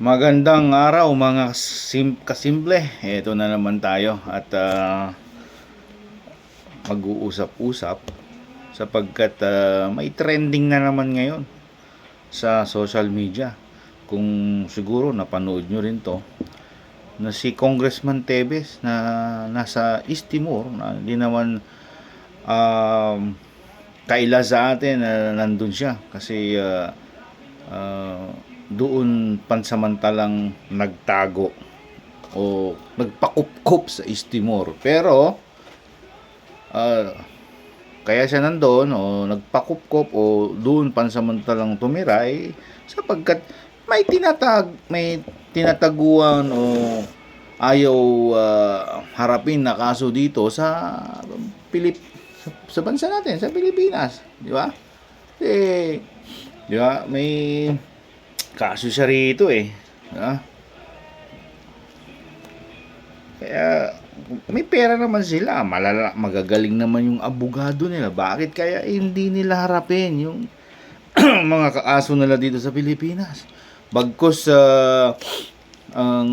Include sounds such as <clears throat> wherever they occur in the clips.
Magandang araw mga sim kasimple. Ito na naman tayo at ah, mag-uusap-usap sapagkat ah, may trending na naman ngayon sa social media. Kung siguro napanood nyo rin to na si Congressman Tebes na nasa East Timor na hindi naman um, kaila sa atin na nandun siya kasi ah, ah, doon pansamantalang nagtago o nagpakupkup sa East Timor. Pero ah, kaya siya nandoon o nagpakupkup o doon pansamantalang tumiray sapagkat may tinatag may tinataguan o ayaw ah, harapin na kaso dito sa Pilip sa, sa bansa natin sa Pilipinas, di ba? Eh, di ba? May kaso siya rito eh. ba? Kaya may pera naman sila, malala, magagaling naman yung abogado nila. Bakit kaya hindi nila harapin yung <clears throat> mga kaaso nila dito sa Pilipinas? Bagkos sa ang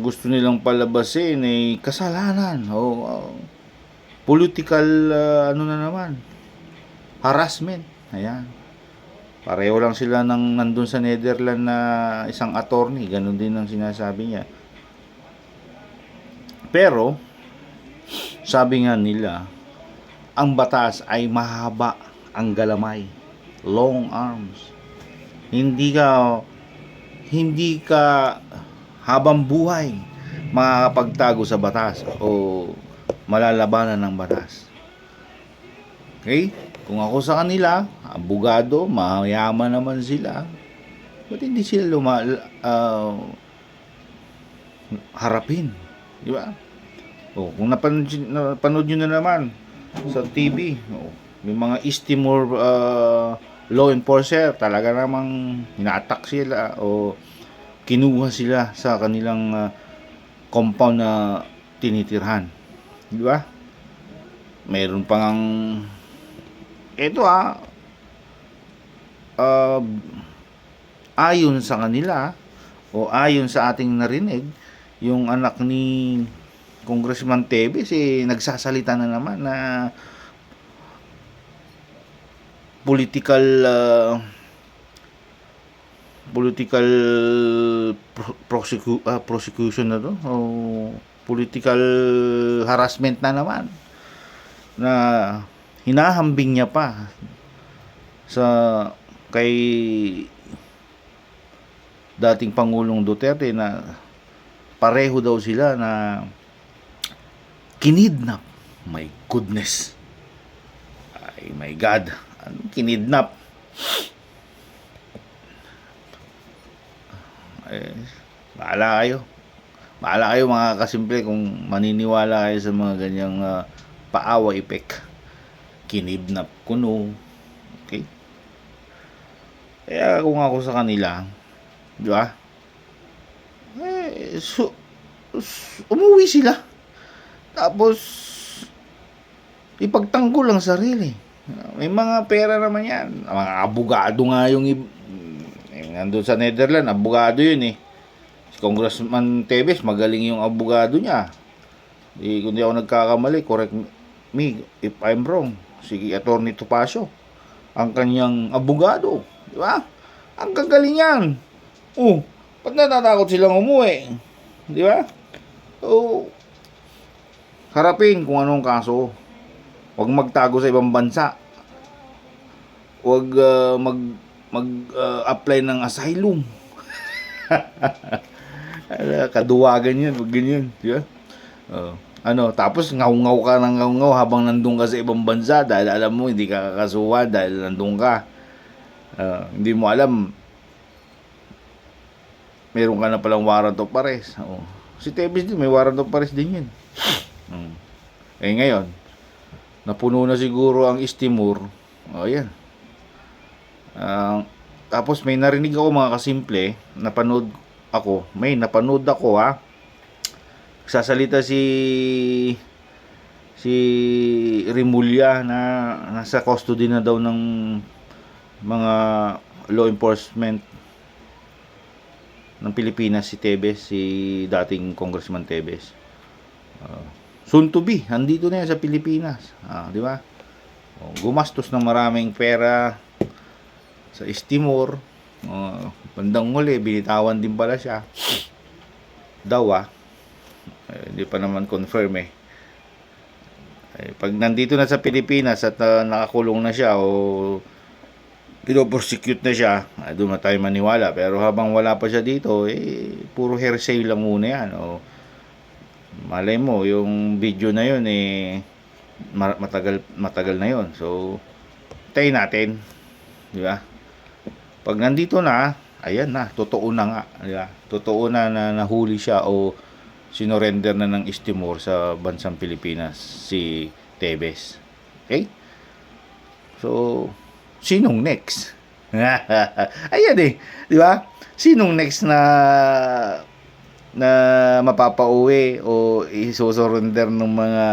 gusto nilang palabasin ay kasalanan o uh, political uh, ano na naman harassment. Ayan. Pareho lang sila ng nandun sa Netherlands na isang attorney, ganun din ang sinasabi niya. Pero sabi nga nila, ang batas ay mahaba ang galamay, long arms. Hindi ka hindi ka habang buhay makakapagtago sa batas o malalabanan ng batas. Okay? Kung ako sa kanila, abogado, mayaman naman sila. Ba't hindi sila luma, ah, harapin? Di ba? O, kung napanood, napanood nyo na naman sa TV, o, yung mga East Timor ah, law enforcer, talaga namang hinatak sila o kinuha sila sa kanilang ah, compound na tinitirhan. Di ba? Meron pang ang ito ah. Uh, ayon sa kanila o ayon sa ating narinig yung anak ni Congressman Tevez eh nagsasalita na naman na political ah, political pro- prosecu- ah, prosecution na to o political harassment na naman na hinahambing niya pa sa kay dating Pangulong Duterte na pareho daw sila na kinidnap. My goodness. Ay, my God. Anong kinidnap? Eh, bahala kayo. Bahala kayo mga kasimple kung maniniwala kayo sa mga ganyang ah, paawa effect. Kinidnap kuno. Okay? Kaya kung ako sa kanila, di ba? Eh, so, s- umuwi sila. Tapos, ipagtanggol ang sarili. May mga pera naman yan. Mga abogado nga yung ib- eh, nandun sa Netherlands, abogado yun eh. Si Congressman Tevez, magaling yung abogado niya. Di, kung di ako nagkakamali, correct me if I'm wrong. Si Attorney Topacio, ang kanyang abogado. Di ba? Ang gagaling yan. Oh, ba't natatakot silang umuwi? Di ba? So, harapin kung anong kaso. Huwag magtago sa ibang bansa. Huwag ah, mag mag ah, apply ng asylum. <laughs> Kaduwagan yan, wag ganyan, di ba? Oh. Ano, tapos ngaw-ngaw ka ng ngaw-ngaw habang nandun ka sa ibang bansa dahil alam mo hindi ka kakasuhan dahil nandun ka. Ah, hindi mo alam meron ka na palang warrant of arrest. Oh. Si Tevez din, may warrant of arrest din yun. Hmm. Eh ngayon, napuno na siguro ang East Timor. O yan. Ah, tapos may narinig ako mga kasimple, napanood ako, may napanood ako ha. Sasalita si si Rimulya na nasa custody na daw ng mga law enforcement ng Pilipinas si Tebes, si dating Congressman Tebes. Ah, soon to be, andito na yan sa Pilipinas. Ah, di ba? Oh, gumastos ng maraming pera sa Istimor. Oh, bandang huli, binitawan din pala siya. Daw ah. Eh, hindi pa naman confirm eh. Eh, pag nandito na sa Pilipinas at ah, nakakulong na siya o pinopersecute na siya, ah, doon na tayo maniwala. Pero habang wala pa siya dito, eh, puro hearsay lang muna yan. O, malay mo, yung video na yun, eh, ma- matagal, matagal na yun. So, tayo natin. Di ba? Pag nandito na, ayan na, totoo na nga. Di ba? Totoo na na nahuli siya o sinorender na ng Istimor sa bansang Pilipinas si Tebes. Okay? So, sinong next? <laughs> Ayan eh, di ba? Sinong next na na mapapauwi o isusurrender ng mga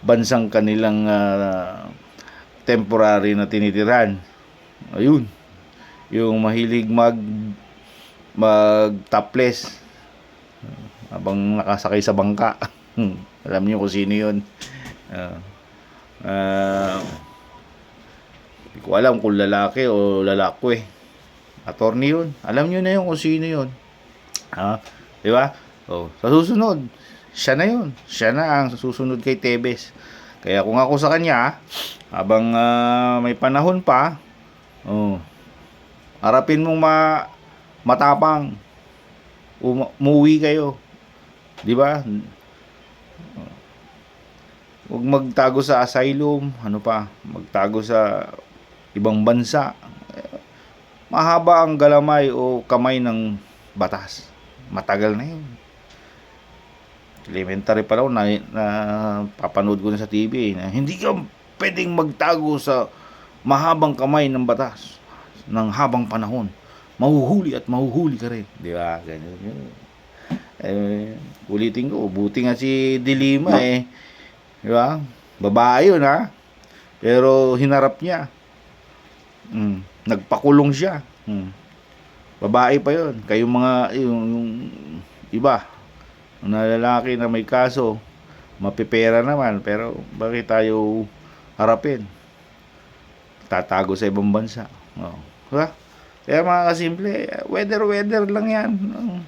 bansang kanilang ah, temporary na tinitiran? Ayun. Yung mahilig mag mag topless habang nakasakay sa bangka. Alam niyo kung sino 'yun. Ah. Ah, hindi ko alam kung lalaki o lalako eh. Attorney yun. Alam nyo na yun kung sino yun. Ha? Di ba? Oh, sa susunod, siya na yun. Siya na ang susunod kay Tebes. Kaya kung ako sa kanya, habang ah, may panahon pa, oh, harapin mong ma matapang. Um, umuwi kayo. Di ba? Huwag magtago sa asylum, ano pa, magtago sa ibang bansa. Mahaba ang galamay o kamay ng batas. Matagal na yun. Elementary pa raw na, na papanood ko na sa TV na hindi ka pwedeng magtago sa mahabang kamay ng batas ng habang panahon. Mahuhuli at mahuhuli ka rin. Di ba? Ganyan. Eh, ulitin ko, buti nga si Dilima eh. Di ba? Babae yun ha. Pero hinarap niya. Mm, nagpakulong siya. Mm. Babae pa yun. Kayong mga, yung, yung iba, na lalaki na may kaso, mapipera naman. Pero bakit tayo harapin? Tatago sa ibang bansa. Oh. Diba? Kaya mga kasimple, weather-weather lang yan. Oh.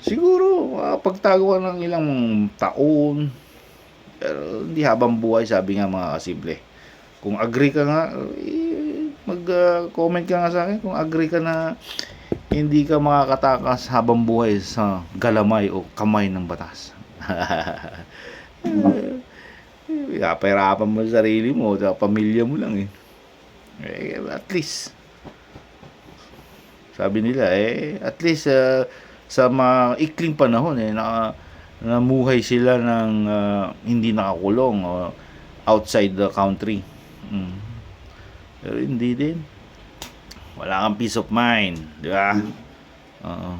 Siguro, uh, pagtago ka ng ilang taon, pero hindi habang buhay, sabi nga mga kasimple. Kung agree ka nga, eh, mag-comment ka nga sa akin kung agree ka na hindi ka makakatakas habang buhay sa galamay o kamay ng batas. <laughs> Kapahirapan mo sa sarili mo, sa pamilya mo lang eh. eh at least, sabi nila eh, at least uh, sa maikling panahon eh, na, namuhay sila ng ah, hindi nakakulong o outside the country. Mm. Pero hindi din. Wala kang peace of mind, di ba? Oo.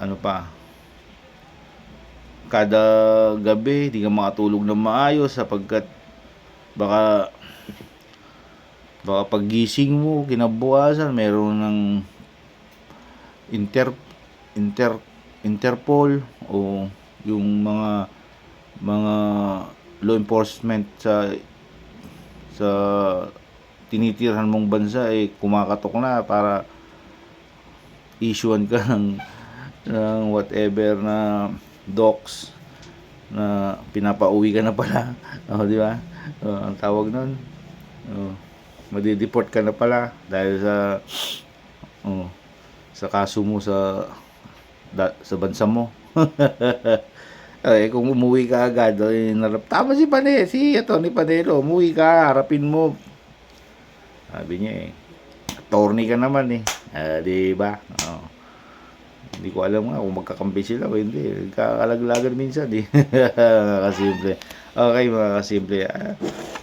Ano pa? Kada gabi, di ka makatulog ng maayos sapagkat baka baka paggising mo, kinabukasan, meron ng inter inter Interpol o yung mga mga law enforcement sa sa tinitirhan mong bansa eh kumakatok na para issuean ka ng, ng whatever na docs na pinapauwi ka na pala. <laughs> Oh, di ba? Oh, ang tawag nun. Oh, madideport ka na pala dahil sa oh, sa kaso mo sa da, sa bansa mo. <laughs> eh, kung umuwi ka agad, eh, narap, tama si Pane, si Tony Panelo, umuwi ka, harapin mo. Sabi niya eh, attorney ka naman eh. Ah, di ba? Oh. Hindi ko alam nga kung magkakampi sila o hindi. Kakalaglagan minsan eh. <laughs> kasimple. Okay mga kasimple. Ah,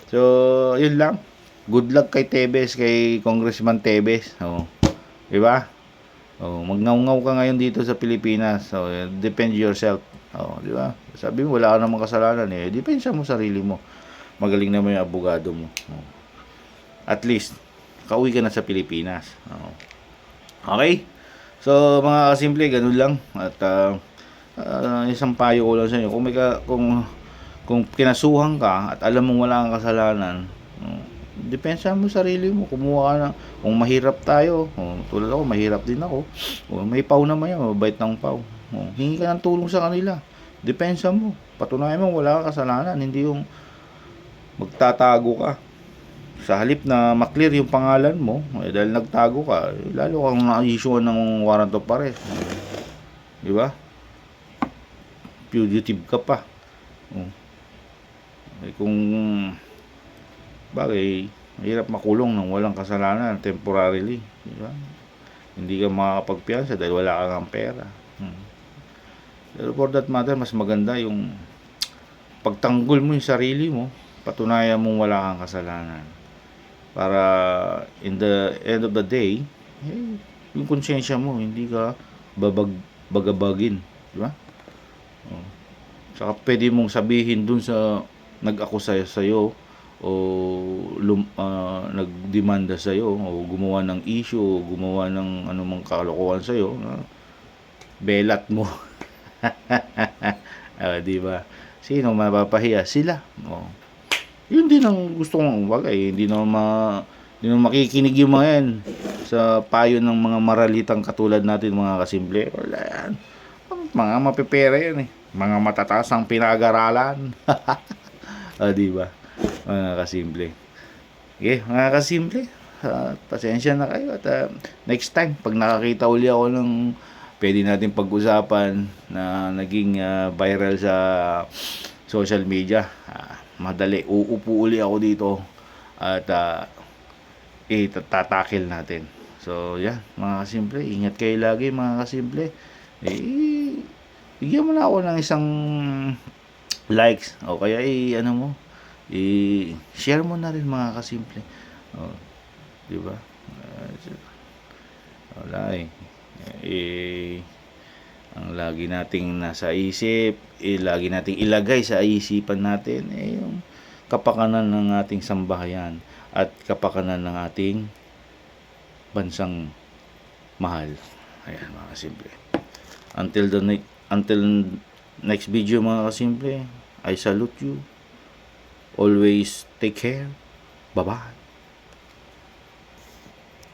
so, yun lang. Good luck kay Tebes, kay Congressman Tebes. Oh. Di ba? Oh, magngaw-ngaw ka ngayon dito sa Pilipinas. So, depend yourself. Oh, di ba? Sabi mo wala ka namang kasalanan eh. Depensa mo sarili mo. Magaling naman yung abogado mo. Oh. At least kauwi ka na sa Pilipinas. Oh. Okay? So, mga kasimple, ganun lang. At ah, ah, isang payo ko lang sa inyo. Kung may ka, kung kung kinasuhan ka at alam mong wala kang kasalanan, oh, depensa mo sarili mo. Kumuha ka na. Kung mahirap tayo, oh, tulad ako, mahirap din ako. Oh, may pau naman yan, mabait ng pau. Oh, hingi ka ng tulong sa kanila. Depensa mo. Patunayan mo wala kang kasalanan. Hindi yung magtatago ka. Sa halip na maklear yung pangalan mo, eh, dahil nagtago ka, eh, lalo kang na-issue ng warrant of arrest. Di ba? Fugitive ka pa. Oh. Eh, kung bagay, mahirap makulong ng walang kasalanan temporarily. Di ba? Hindi ka makakapagpiyansa dahil wala kang pera. Hmm. Pero for that matter, mas maganda yung pagtanggol mo yung sarili mo, patunayan mong wala kang kasalanan. Para in the end of the day, eh, yung konsensya mo, hindi ka babag bagabagin. Di ba? Oh. Saka pwede mong sabihin dun sa nag-akusa sa'yo o lum, ah, nagdemanda sa'yo o gumawa ng issue o gumawa ng anumang kalokohan sa'yo na belat mo. <laughs> Ah, di ba? Sino mapapahiya? Sila. Oh. Yun din ang gusto kong bagay. Hindi na ma hindi na makikinig yung mga yan sa payo ng mga maralitang katulad natin mga kasimple. Wala yan. Mga mapipera yan eh. Mga matataas ang pinag-aralan. <laughs> ah, di ba? Mga kasimple. Okay, mga kasimple. ah, pasensya na kayo at ah, next time pag nakakita uli ako ng pwede natin pag-usapan na naging ah, viral sa social media. Ah, madali, uupo uli ako dito at uh, itatakil natin. So, yan, mga kasimple, ingat kayo lagi mga kasimple. Eh, bigyan mo na ako ng isang likes o kaya eh, ano mo, i-share mo na rin mga kasimple. Oh, di ba? Wala eh. Eh, ang lagi nating nasa isip, eh, lagi nating ilagay sa isipan natin eh, yung kapakanan ng ating sambahayan at kapakanan ng ating bansang mahal. Ayan mga kasimple. Until the ne- until next video mga kasimple, I salute you. Always take care. Bye-bye.